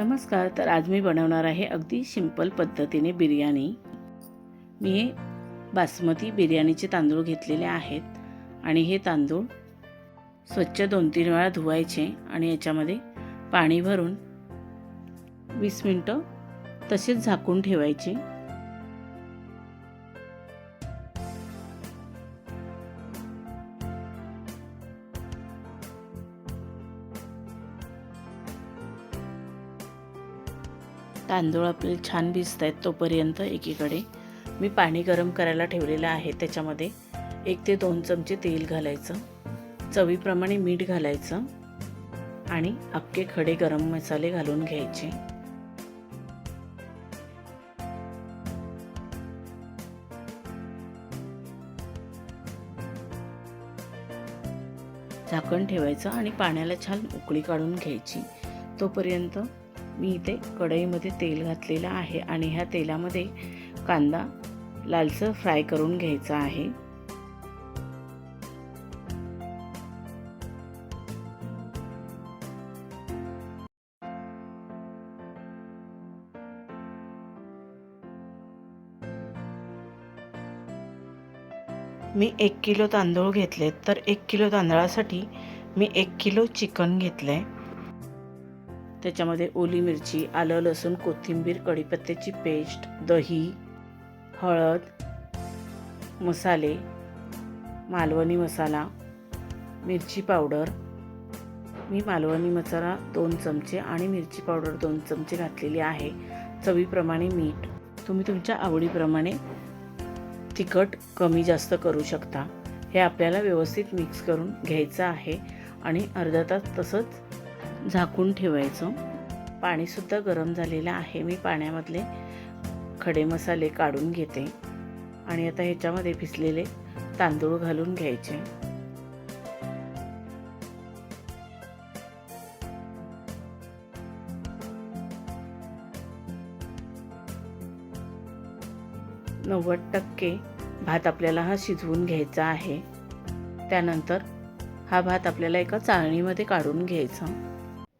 नमस्कार तर आज मी बनवणार आहे अगदी सिंपल पद्धतीने बिर्याणी. मी हे बासमती बिर्याणीचे तांदूळ घेतलेले आहेत आणि हे तांदूळ स्वच्छ दोन तीन वेळा धुवायचे आणि याच्यामध्ये पाणी भरून वीस मिनटं तसेच झाकून ठेवायचे. तांदूळ आपले छान भिजत आहेत तोपर्यंत एकीकडे. मी पाणी गरम करायला ठेवलेलं आहे त्याच्यामध्ये. एक ते दोन चमचे तेल घालायचं. चवीप्रमाणे मीठ घालायचं. आणि अख्खे खडे गरम मसाले घालून घ्यायचे. झाकण ठेवायचं आणि पाण्याला छान उकळी काढून घ्यायची. तोपर्यंत मी इथे कढईमध्ये तेल घातलेलं आहे आणि ह्या तेलामध्ये कांदा लालसर फ्राय करून घ्यायचा आहे. मी एक किलो तांदूळ घेतले तर एक किलो तांदळासाठी मी एक किलो चिकन घेतलं आहे त्याच्यामध्ये ओली मिरची आलं लसूण कोथिंबीर कढीपत्त्याची पेस्ट दही हळद मसाले मालवणी मसाला मिरची पावडर. मी मालवणी मसाला दोन चमचे आणि मिरची पावडर दोन चमचे घातलेली आहे. चवीप्रमाणे मीठ. तुम्ही तुमच्या आवडीप्रमाणे तिखट कमी जास्त करू शकता. हे आपल्याला व्यवस्थित मिक्स करून घ्यायचं आहे आणि अर्धा तास तसंच झाकून ठेवायचं. पाणीसुद्धा गरम झालेलं आहे. मी पाण्यामधले खडे मसाले काढून घेते. आणि आता ह्याच्यामध्ये भिजलेले तांदूळ घालून घ्यायचे. नव्वद टक्के भात आपल्याला हा शिजवून घ्यायचा आहे. त्यानंतर हा भात आपल्याला एका चाळणीमध्ये काढून घ्यायचा.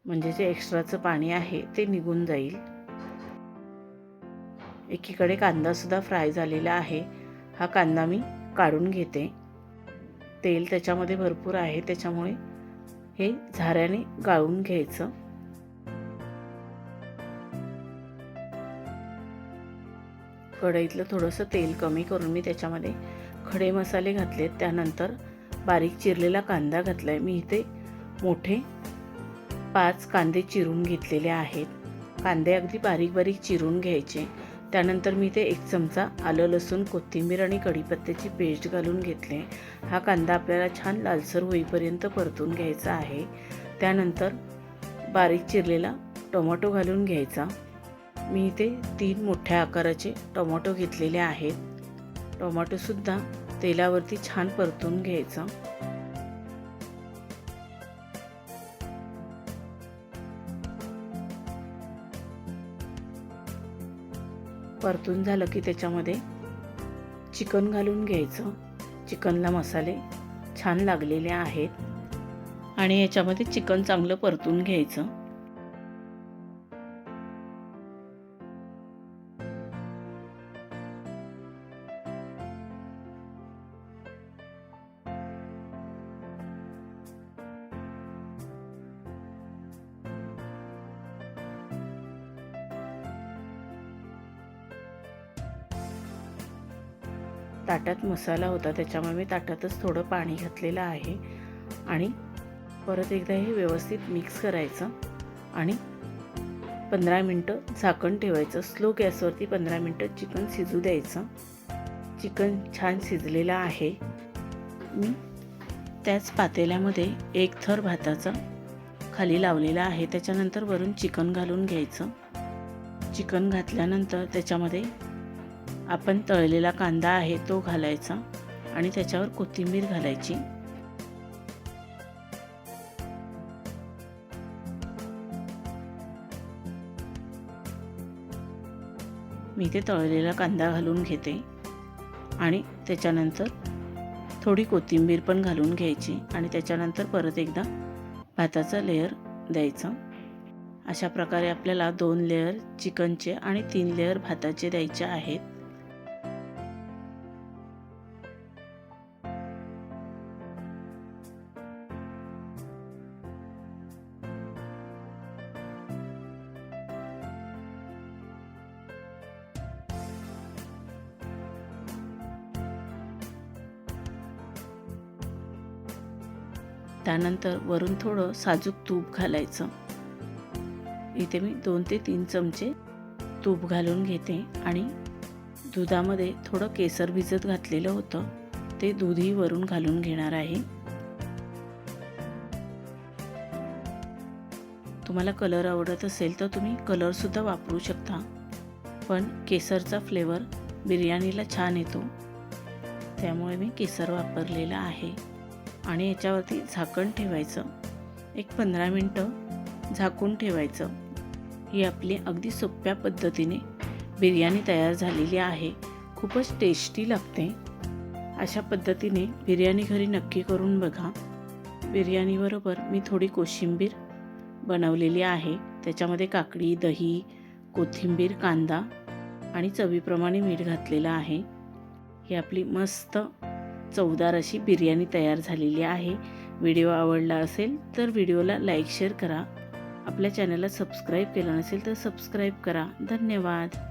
म्हणजे जे एक्स्ट्राचं पाणी आहे ते निघून जाईल. एकीकडे कांदासुद्धा फ्राय झालेला आहे. हा कांदा मी काढून घेते. तेल त्याच्यामध्ये भरपूर आहे त्याच्यामुळे हे झाऱ्याने गाळून घ्यायचं. कढईतलं थोडंसं तेल कमी करून मी त्याच्यामध्ये खडे मसाले घातलेत. त्यानंतर बारीक चिरलेला कांदा घातला आहे मी इथे मोठे पाच कांदे चिरून घेतलेले आहेत. कांदे अगदी बारीक बारीक चिरून घ्यायचे. त्यानंतर मी ते एक चमचा आलं लसूण कोथिंबीर आणि कढीपत्त्याची पेस्ट घालून घेतले. हा कांदा आपल्याला छान लालसर होईपर्यंत परतून घ्यायचा आहे. त्यानंतर बारीक चिरलेला टोमॅटो घालून घ्यायचा. मी इथे तीन मोठ्या आकाराचे टोमॅटो घेतलेले आहेत. टोमॅटोसुद्धा तेलावरती छान परतून घ्यायचं. परतून झालं की त्याच्यामध्ये चिकन घालून घ्यायचं. चिकनला मसाले छान लागलेले आहेत. आणि याच्यामध्ये चिकन चांगलं परतून घ्यायचं. ताटात मसाला होता त्याच्यामुळे मी ताटातच थोडं पाणी घातलेलं आहे. आणि परत एकदा हे व्यवस्थित मिक्स करायचं आणि पंधरा मिनटं झाकण ठेवायचं. स्लो गॅसवरती पंधरा मिनटं चिकन शिजू द्यायचं. चिकन छान शिजलेलं आहे. मी त्याच पातेल्यामध्ये एक थर भाताचा खाली लावलेला आहे. त्याच्यानंतर वरून चिकन घालून घ्यायचं. चिकन घातल्यानंतर त्याच्यामध्ये आपण तळलेला कांदा आहे तो घालायचा आणि त्याच्यावर कोथिंबीर घालायची. मी ते तळलेला कांदा घालून घेते आणि त्याच्यानंतर थोडी कोथिंबीर पण घालून घ्यायची आणि त्याच्यानंतर परत एकदा भाताचा लेअर द्यायचा. अशा प्रकारे आपल्याला दोन लेअर चिकनचे आणि तीन लेअर भाताचे द्यायचे आहेत. त्यानंतर वरून थोडं साजूक तूप घालायचं. इथे मी दोन ते तीन चमचे तूप घालून घेते आणि दुधामध्ये थोडं केसर भिजत घातलेलं होतं ते दूधही वरून घालून घेणार आहे. तुम्हाला कलर आवडत असेल तर तुम्ही कलरसुद्धा वापरू शकता पण केसरचा फ्लेवर बिर्याणीला छान येतो. त्यामुळे मी केसर वापरलेला आहे. आणि याच्यावरती झाकण ठेवायचं. एक पंधरा मिनटं झाकून ठेवायचं. ही आपली अगदी सोप्या पद्धतीने बिर्याणी तयार झालेली आहे. खूपच टेस्टी लागते. अशा पद्धतीने बिर्याणी घरी नक्की करून बघा. बिर्याणीबरोबर मी थोडी कोशिंबीर बनवलेली आहे. त्याच्यामध्ये काकडी दही कोथिंबीर कांदा आणि चवीप्रमाणे मीठ घातलेलं आहे. ही आपली मस्त चवदार अशी बिर्याणी तयार झालेली आहे. व्हिडिओ आवडला असेल तर व्हिडिओला लाईक शेअर करा. आपल्या चॅनलला सबस्क्राईब केलं नसेल तर सबस्क्राईब करा. धन्यवाद.